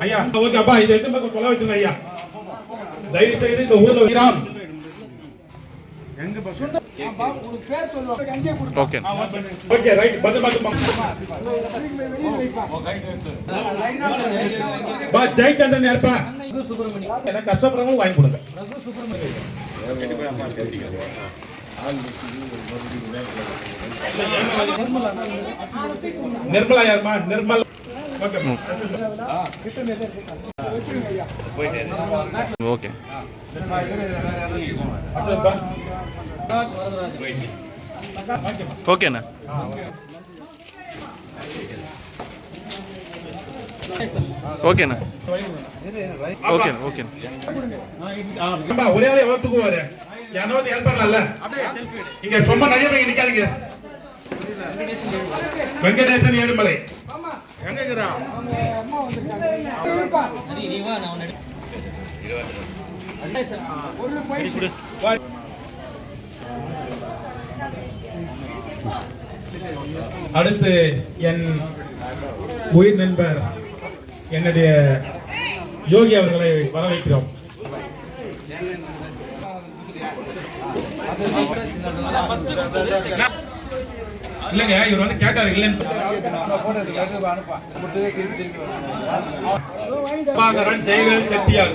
ஐயா. தயவு செய்து இந்த ஊர்ல வைராம். Okay okay, right. பத்திரமா இருப்பா. பா, ஜெயச்சந்திரன் யாருப்பா? எனக்கு கஷ்டப்படுறவங்க வாங்கி கொடுங்க. நிர்மலா யாருமா? நிர்மல். ஓகே. ஓகேண்ணா. ஓகேண்ணா. Okay okay. ஒரே ஆளு எவ்வளவு தூக்குவாரு? யாரோ வந்து ஹெல்ப் பண்ணல இங்க சும்மா நிறைய பேர் நிக்காதீங்க. வெங்கடேசன் ஏழுமலை. எங்க இருக்கிறான் அடுத்து என் உயிர் நண்பர் என்னுடைய யோகி அவர்களை வரவேற்கிறோம். இல்லைங்க இவர் வந்து கேட்டார் இல்லைன்னு ஜெயவேல் செட்டியார்.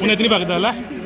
உன்னை எத்தனை பக்கத்தில்